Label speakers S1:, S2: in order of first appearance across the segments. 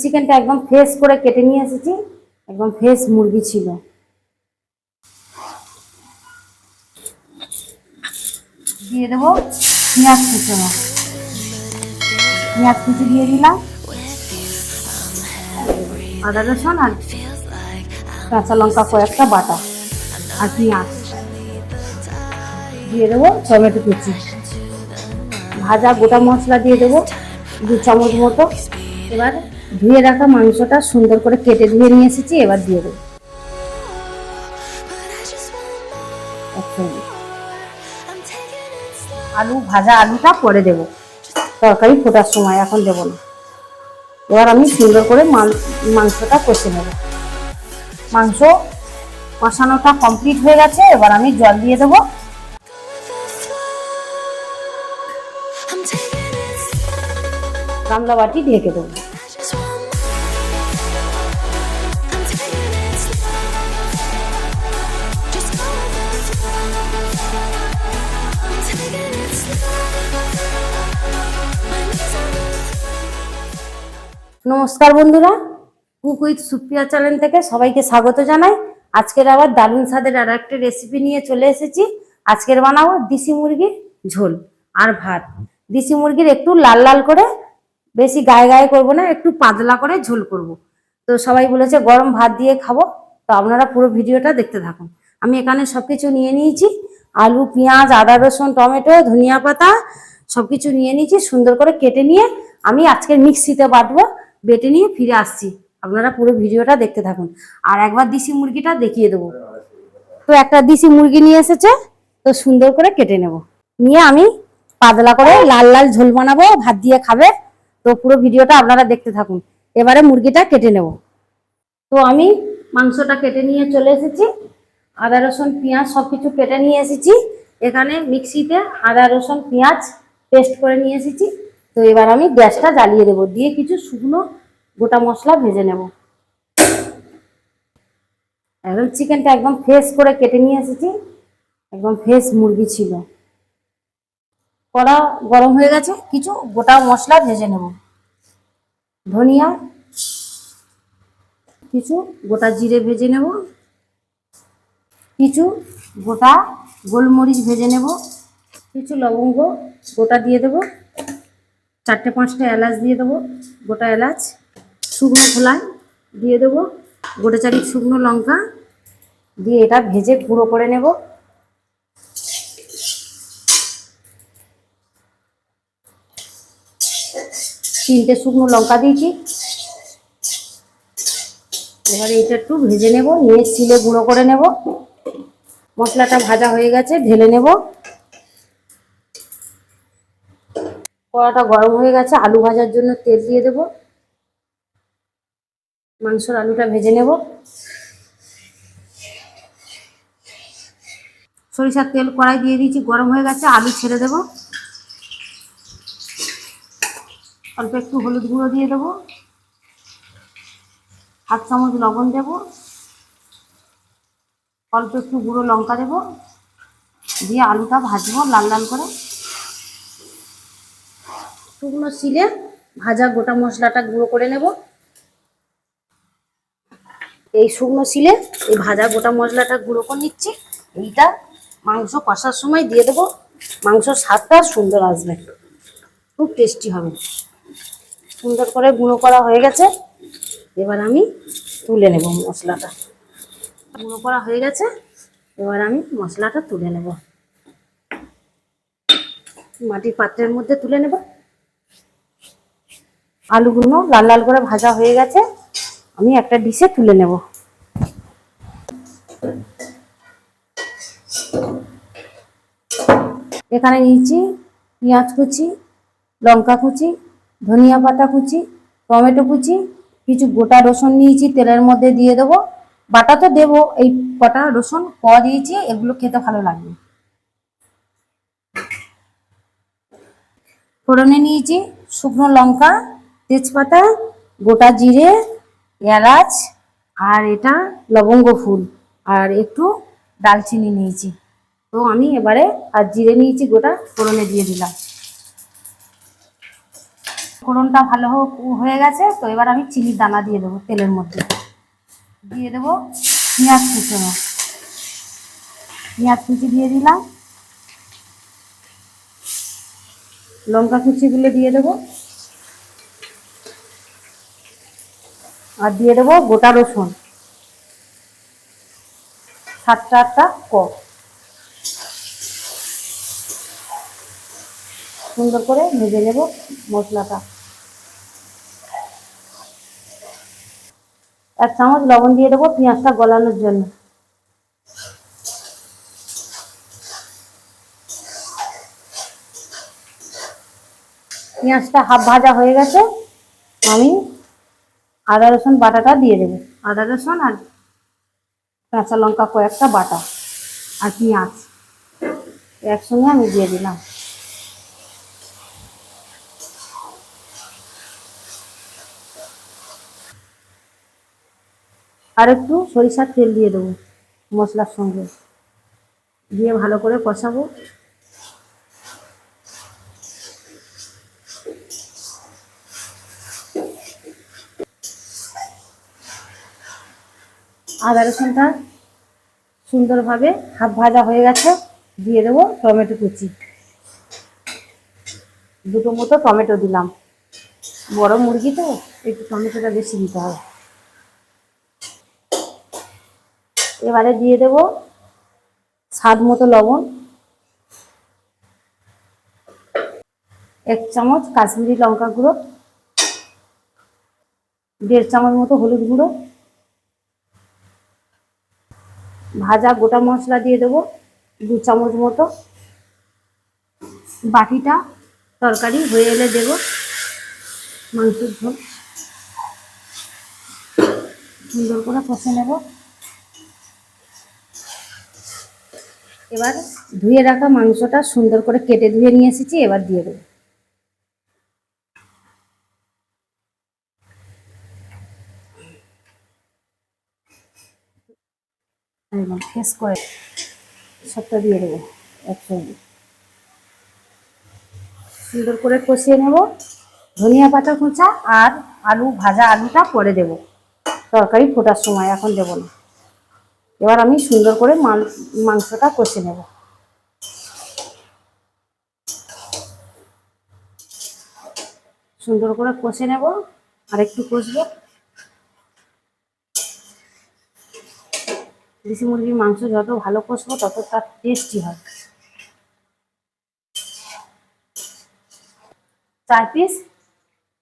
S1: চিকেনটা একদম ফ্রেশ করে কেটে নিয়ে এসেছি। একদম ফ্রেশ মুরগি ছিল। দিয়ে দেবো পেঁয়াজ কুচনো পেঁয়াজ কুচি দিয়ে দিলাম। আদা রসুন আর কাঁচা লঙ্কা কয়েকটা বাটা আর পেঁয়াজ। দিয়ে দেবো টমেটো কুচি। ভাজা গোটা মশলা দিয়ে দেবো দু চামচ মতো। এবার ধুয়ে রাখা মাংসটা সুন্দর করে কেটে ধুয়ে নিয়ে এসেছি, এবার দিয়ে দেবো। আলু, ভাজা আলুটা পরে দেব। তরকারি ফোটার সময় এখন দেবো না। এবার আমি সুন্দর করে মাংসটা কষে নেব। মাংস কষানোটা কমপ্লিট হয়ে গেছে, এবার আমি জল দিয়ে দেবো। গামলা বাটি ঢেকে দেবো। নমস্কার বন্ধুরা, কুক উইথ সুপ্রিয়া চ্যানেল থেকে সবাইকে স্বাগত জানাই। আজকের আবার দারুণ স্বাদের আর একটা রেসিপি নিয়ে চলে এসেছি। আজকের বানাবো দেশি মুরগির ঝোল আর ভাত। দেশি মুরগির একটু লাল লাল করে, বেশি গায়ে গায়ে করব না, একটু পাতলা করে ঝোল করব। তো সবাই বলেছে গরম ভাত দিয়ে খাব, তো আপনারা পুরো ভিডিওটা দেখতে থাকুন। আমি এখানে সব কিছু নিয়ে নিয়েছি। আলু, পেঁয়াজ, আদা, রসুন, টমেটো, ধনিয়া পাতা সবকিছু নিয়ে নিয়েছি, সুন্দর করে কেটে নিয়ে আমি আজকে মিক্সিতে বাটবো। বেটে নিয়ে ফিরে আসছি। আপনারা পুরো ভিডিওটা দেখতে থাকুন। আর একবার দেশি মুরগিটা দেখিয়ে দেবো। তো একটা দেশি মুরগি নিয়ে এসেছে, তো সুন্দর করে কেটে নেব। নিয়ে আমি পাতলা করে লাল লাল ঝোল বানাবো, ভাত দিয়ে খাবে। তো পুরো ভিডিওটা আপনারা দেখতে থাকুন। এবারে মুরগিটা কেটে নেব। তো আমি মাংসটা কেটে নিয়ে চলে এসেছি। আদা, রসুন, পেঁয়াজ সব কিছু কেটে নিয়ে এসেছি। এখানে মিক্সিতে আদা, রসুন, পেঁয়াজ পেস্ট করে নিয়ে এসেছি। তো এবার আমি গ্যাসটা জ্বালিয়ে দেবো। দিয়ে কিছু শুকনো গোটা মশলা ভেজে নেব। একদম চিকেনটা একদম ফ্রেশ করে কেটে নিয়ে এসেছি। একদম ফ্রেশ মুরগি ছিল। কড়া গরম হয়ে গেছে। কিছু গোটা মশলা ভেজে নেব। ধনিয়া, কিছু গোটা জিরে ভেজে নেব। কিছু গোটা গোলমরিচ ভেজে নেব। কিছু লবঙ্গ গোটা দিয়ে দেবো। চারটে পাঁচটা এলাচ দিয়ে দেবো, গোটা এলাচ, শুকনো খোলায় দিয়ে দেবো, গোটা চারিক শুকনো লঙ্কা দিয়ে এটা ভেজে গুঁড়ো করে নেব। তিনটে শুকনো লঙ্কা দিয়েছি। এবারে এটা একটু ভেজে নেব, নিয়ে শিলে গুঁড়ো করে নেব। মশলাটা ভাজা হয়ে গেছে, ঢেলে নেব। কড়াটা গরম হয়ে গেছে, আলু ভাজার জন্য তেল দিয়ে দেব। মাংসর আলুটা ভেজে নেব। সরিষার তেল কড়াই দিয়ে দিয়েছি, গরম হয়ে গেছে, আলু ছেড়ে দেব। অল্প একটু হলুদ গুঁড়ো দিয়ে দেবো। হাফ চামচ লবণ দেব। অল্প একটু গুঁড়ো লঙ্কা দেব। দিয়ে আলুটা ভাজবো লাল লাল করে। শুকনো শিলে ভাজা গোটা মশলাটা গুঁড়ো করে নেব। এই শুকনো শিলে এই ভাজা গোটা মশলাটা গুঁড়ো করে নিচ্ছি। এইটা মাংস কষার সময় দিয়ে দেবো। মাংসর স্বাদটা সুন্দর আসবে। খুব টেস্টি হবে। সুন্দর করে গুঁড়ো করা হয়ে গেছে। এবার আমি তুলে নেব মশলাটা। গুঁড়ো করা হয়ে গেছে। এবার আমি মশলাটা তুলে নেব। মাটির পাত্রের মধ্যে তুলে নেব। আলুগুলো লাল লাল করে ভাজা হয়ে গেছে, আমি একটা ডিশে তুলে নেব। এখানে নিয়েছি পেঁয়াজ কুচি, লঙ্কা কুচি, ধনিয়া পাতা কুচি, টমেটো কুচি, কিছু গোটা রসুন নিয়েছি, তেলের মধ্যে দিয়ে দেবো। বাটা তো দেবো, এই কটা রসুন ক দিয়েছি, এগুলো খেতে ভালো লাগবে। ফোড়নে নিয়েছি শুকনো লঙ্কা তেজপাতা, গোটা জিরে, এলাচ আর এটা লবঙ্গ ফুল আর একটু দালচিনি নিয়েছি। তো আমি এবারে আর জিরে নিয়েছি, গোটা ফোড়নে দিয়ে দিলাম। ফোড়নটা ভালো হয়ে গেছে, তো এবার আমি চিনির দানা দিয়ে দেবো তেলের মধ্যে। দিয়ে দেবো পেঁয়াজ কুচনো পেঁয়াজ কুচি দিয়ে দিলাম। লঙ্কা কুচিগুলো দিয়ে দেবো। আর দিয়ে দেবো গোটা রসুন। সাতটা আটটা ক সুন্দর করে ভেজে নেব মশলাটা। এক চামচ লবণ দিয়ে দেবো পেঁয়াজটা গলানোর জন্য। পেঁয়াজটা হাফ ভাজা হয়ে গেছে, আমি আদা রসুন বাটাটা দিয়ে দেবো। আদা রসুন আর কাঁচা লঙ্কা কয়েকটা বাটা আর পেঁয়াজ। একসঙ্গে আমি দিয়ে দিলাম। আর একটু সরিষার তেল দিয়ে দেবো মশলার সঙ্গে। দিয়ে ভালো করে কষাবো। আদা রসুনটা সুন্দরভাবে হাফ ভাজা হয়ে গেছে, দিয়ে দেবো টমেটো কুচি। দুটো মতো টমেটো দিলাম। বড় মুরগি তো, একটু টমেটোটা বেশি দিতে হবে। এবারে দিয়ে দেবো স্বাদ মতো লবণ। এক চামচ কাশ্মীরি লঙ্কা গুঁড়ো, দেড় চামচ মতো হলুদ গুঁড়ো। ভাজা গোটা মশলা দিয়ে দেবো, দু চামচ মতো। বাটিটা তরকারি হয়ে এলে দেবো, মাংসের ঝোল। সুন্দর করে কষে নেব। এবার ধুয়ে রাখা মাংসটা সুন্দর করে কেটে ধুয়ে নিয়ে এসেছি, এবার দিয়ে দেবো। একদম ফেস করে সবটা দিয়ে দেবো, একসঙ্গে। সুন্দর করে কষিয়ে নেব। ধনিয়া পাতা খোঁচা আর আলু ভাজা আলুটা পরে দেব। তরকারি ফোটার সময়, এখন দেব না। এবার আমি সুন্দর করে মাংসটা কষে নেব। সুন্দর করে কষে নেব আর একটু কষবো। দেশি মুরগির মাংস যত ভালো কষবো, তত তার টেস্টি হয়। চার পিস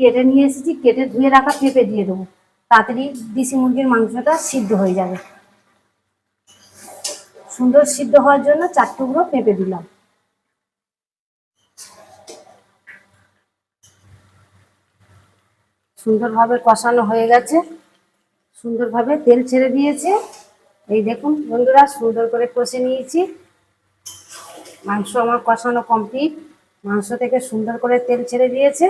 S1: কেটে নিয়ে এসেছি, কেটে ধুয়ে রাখা পেঁপে দিয়ে দেবো। তাড়াতাড়ি দেশি মুরগির মাংসটা সিদ্ধ হয়ে যাবে। সুন্দর সিদ্ধ হওয়ার জন্য চার টুকরো পেঁপে দিলাম। সুন্দরভাবে কষানো হয়ে গেছে। সুন্দরভাবে তেল ছেড়ে দিয়েছে। এই দেখুন, বন্ধুরা, সুন্দর করে কষে নিয়েছি। মাংস আমার কষানো কমপ্লিট মাংস থেকে সুন্দর করে তেল ছেড়ে দিয়েছে।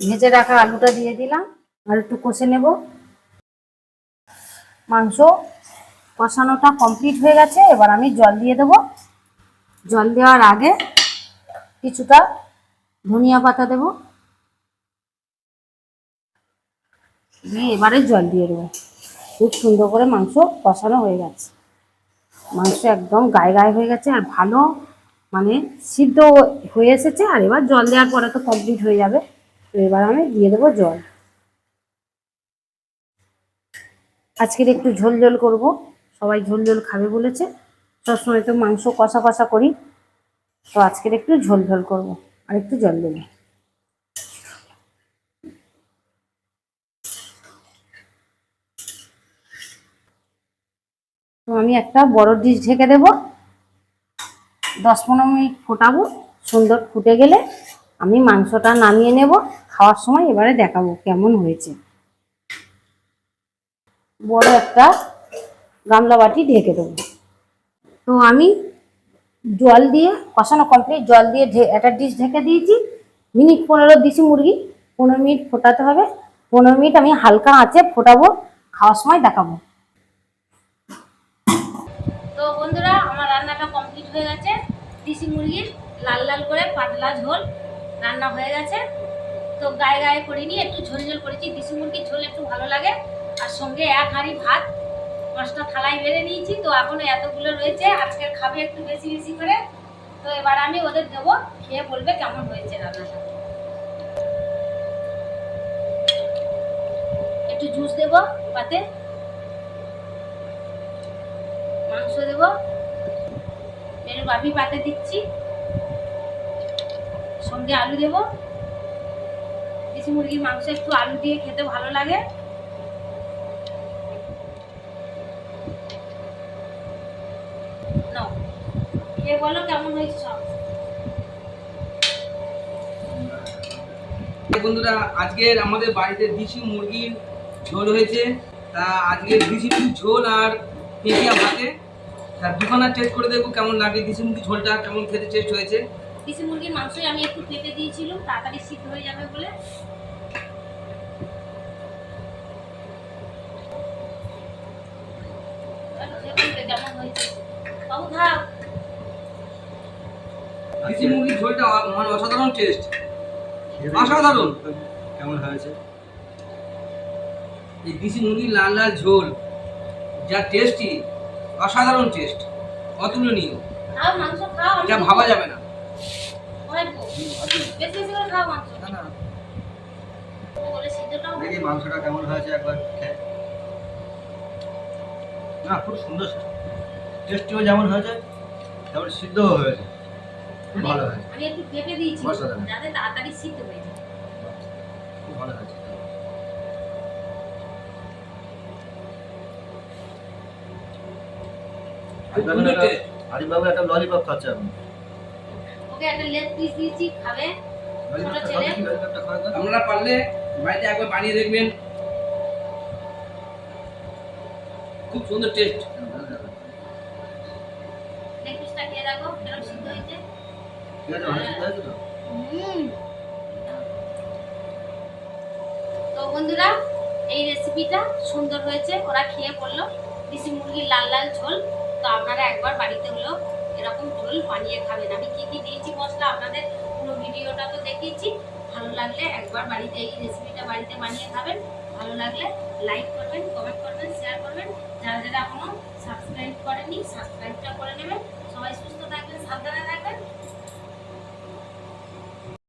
S1: ভেজে রাখা আলুটা দিয়ে দিলাম, আর একটু কষে নেব। মাংস কষানোটা কমপ্লিট হয়ে গেছে, এবার আমি জল দিয়ে দেব। জল দেওয়ার আগে কিছুটা ধনিয়া পাতা দেব। এবারে জল দিয়ে দেবো। খুব সুন্দর করে মাংস কষানো হয়ে গেছে। মাংস একদম গায়ে গায়ে হয়ে গেছে আর ভালো মানে সিদ্ধ হয়ে এসেছে আর এবার জল দেওয়ার পরে তো কমপ্লিট হয়ে যাবে। তো এবার আমি দিয়ে দেবো জল। আজকের একটু ঝোল ঝোল করব। সবাই ঝোল ঝোল খাবে বলেছে। সবসময় তো মাংস কষা কষা করি। তো আজকের একটু ঝোল ঝোল করব। আর একটু জল দেবো। আমি একটা বড় ডিশ ঢেকে দেব। দশ পনেরো মিনিট ফোটাবো। সুন্দর ফুটে গেলে আমি মাংসটা নামিয়ে নেব। খাওয়ার সময় এবারে দেখাবো কেমন হয়েছে। বড় একটা গামলা বাটি ঢেকে দেবো। তো আমি জল দিয়ে, কষানো কমপ্লিট জল দিয়ে একটা ডিশ ঢেকে দিয়েছি। মিনিট পনেরো দিছি মুরগি। পনেরো মিনিট ফোটাতে হবে। পনেরো মিনিট আমি হালকা আঁচে ফোটাবো। খাওয়ার সময় দেখাবো তো বন্ধুরা আমার রান্নাটা কমপ্লিট হয়ে গেছে। দেশি মুরগির লাল লাল করে পাতলা ঝোল রান্না হয়ে গেছে। তো গায়ে গায়ে করিনি একটু ঝোল ঝোল করেছি। দিশি মুরগির ঝোল একটু ভালো লাগে। আর সঙ্গে এক হাঁড়ি ভাত, পাঁচটা থালায় বেড়ে নিয়েছি। তো এখনও এতগুলো রয়েছে। আজকের খাবে একটু বেশি বেশি করে। তো এবার আমি ওদের দেবো, খেয়ে বলবে কেমন হয়েছে রান্নাটা। একটু জুস দেবো পাতে মাংস দেবো। মেনু বাপি পাতে দিচ্ছি। সঙ্গে আলু দেবো। দেশি মুরগির মাংস একটু আলু দিয়ে খেতে ভালো লাগে। বলো কেমন হয়েছে
S2: বন্ধুরা আজকের আমাদের বাড়িতে দেশি মুরগির ঝোল হয়েছে। তা আজকে দেশি ঝোল আর পেঁপিয়া ভাতে। তা দুখানা টেস্ট করে দেখব কেমন লাগে দেশি মুরগির ঝোলটা কেমন খেতে টেস্ট হয়েছে।
S1: দেশি মুরগির মাংসই আমি একটু পেঁপে দিয়েছিলাম তাড়াতাড়ি সিদ্ধ হয়ে যাবে বলে।
S2: দেশি মুরগির ঝোলটা মানে অসাধারণ টেস্ট অসাধারণ।
S3: কেমন হয়েছে?
S2: এই দেশি মুরগির লাল লাল ঝোল যা টেস্টি অসাধারণ টেস্ট অতুলনীয়।
S1: খাও
S2: যা ভাবা যাবে না।
S1: অল্প বেশি বেশি করে খাও মাংস
S2: না, না।
S1: বলে সিদ্ধটাও
S3: দেখি মাংসটা কেমন হয়েছে একবার না খুব সুন্দর টেস্টিও যেমন হয়েছে তেমন সিদ্ধও হয়েছে। খুব ভালো হয়েছে।
S1: আমি একটু পেঁপে দিয়েছি। যাতে তাড়াতাড়ি সিদ্ধ হয়ে যায়।
S3: খুব ভালো হয়েছে।
S2: খুব সুন্দর taste।
S3: একটা ললিপপ খাচ্ছে আপনি
S1: ওকে একটা লেগ পিস দিয়েছি খাবে?
S3: ললিপপটা
S1: ছেলে।
S3: খাবে কি ললিপপটা খাবে তো?
S2: আপনারা পারলে বাড়িতে একবার বানিয়ে দেখবেন। খুব সুন্দর টেস্ট
S1: লেগ পিসটা খেয়ে দেখো সিদ্ধ হয়েছে।
S3: তো?
S1: বন্ধুরা এই রেসিপিটা সুন্দর হয়েছে। ওরা খেয়ে বলল দেশি মুরগির লাল লাল ঝোল। তো আপনারা একবার বাড়িতে হলেও এরকম ঝোল বানিয়ে খাবেন। আমি কী কী দিয়েছি মশলা আপনাদের পুরো ভিডিওটা তো দেখিয়েছি। ভালো লাগলে একবার বাড়িতে এই রেসিপিটা বাড়িতে বানিয়ে খাবেন। ভালো লাগলে লাইক করবেন কমেন্ট করবেন শেয়ার করবেন। যারা যারা এখনও সাবস্ক্রাইব করেনি সাবস্ক্রাইবটা করে নেবেন। সবাই সুস্থ থাকবেন, সাবধানে